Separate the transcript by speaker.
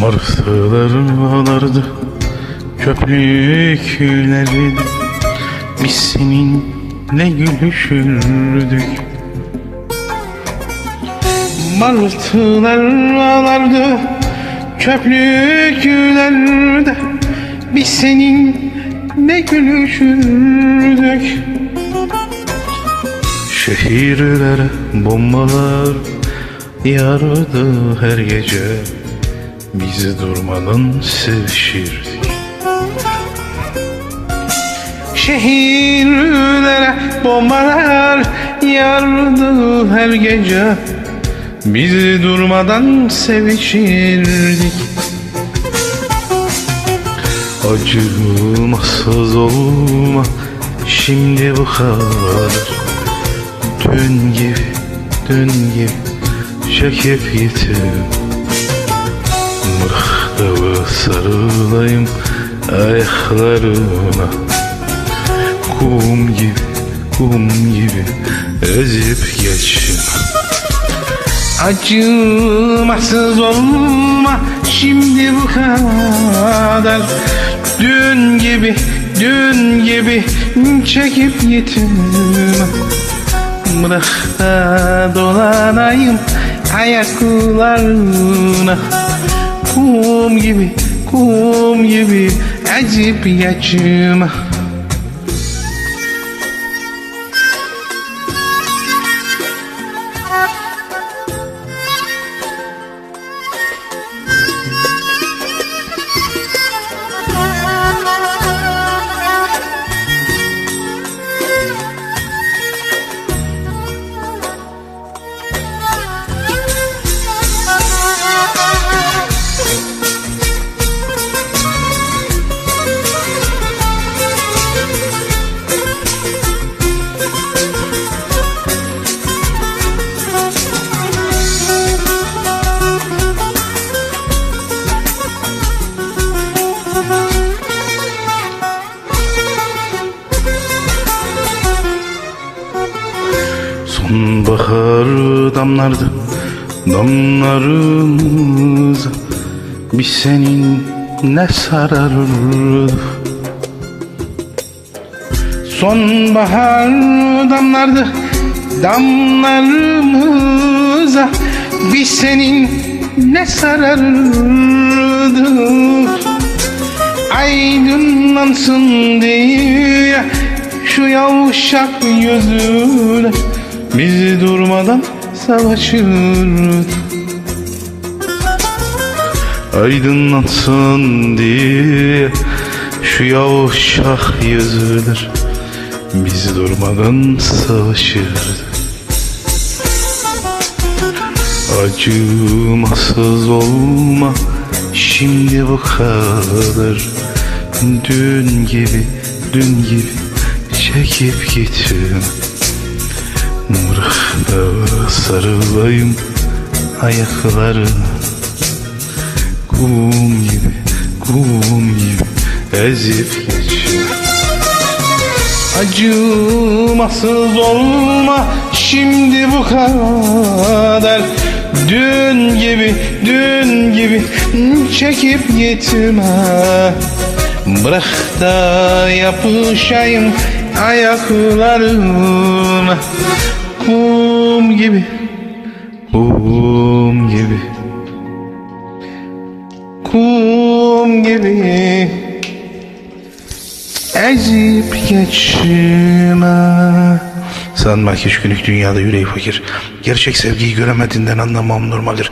Speaker 1: Martıların ağlardı Köprükleri Biz seninle gülüşürdük? Martılar ağlardı Köprüklerde Biz seninle gülüşürdük? Şehirlere bombalar yardı her gece Bizi durmadan sevişirdik Şehirlere bombalar yardı her gece. Bizi durmadan sevişirdik. Acımasız olma şimdi bu kadar. Dün gibi, dün gibi çekip gittim Mırhdalı sarılayım ayaklarına Kum gibi, kum gibi ezip geçin Acımasız olma şimdi bu kadar. Dün gibi, dün gibi çekip gittim Bırak da dolanayım ayaklarına Kum gibi, kum gibi ezip geçme Sonbahar damlardı damlarımıza Biz seninle sararırdık Sonbahar damlardı damlarımıza Biz seninle sararırdık Aydınlansın diye şu yavşak yüzüne Bizi durmadan savaşırdık Aydınlansın diye şu yavşak yüzler Bizi durmadan savaşırdı Acımasız olma şimdi bu kadar. Dün gibi, dün gibi çekip gittim Bırak da sarılayım ayaklarına Kum gibi, kum gibi ezip geçiyor. Acımasız olma şimdi bu kadar. Dün gibi, dün gibi çekip gitme Bırak da yapışayım ayaklarına. Kum gibi, kum gibi. Kum gibi. Ezip geçme. Sanma ki üç günlük dünyada yüreği fakir. Gerçek sevgiyi göremediğinden anlamam normaldir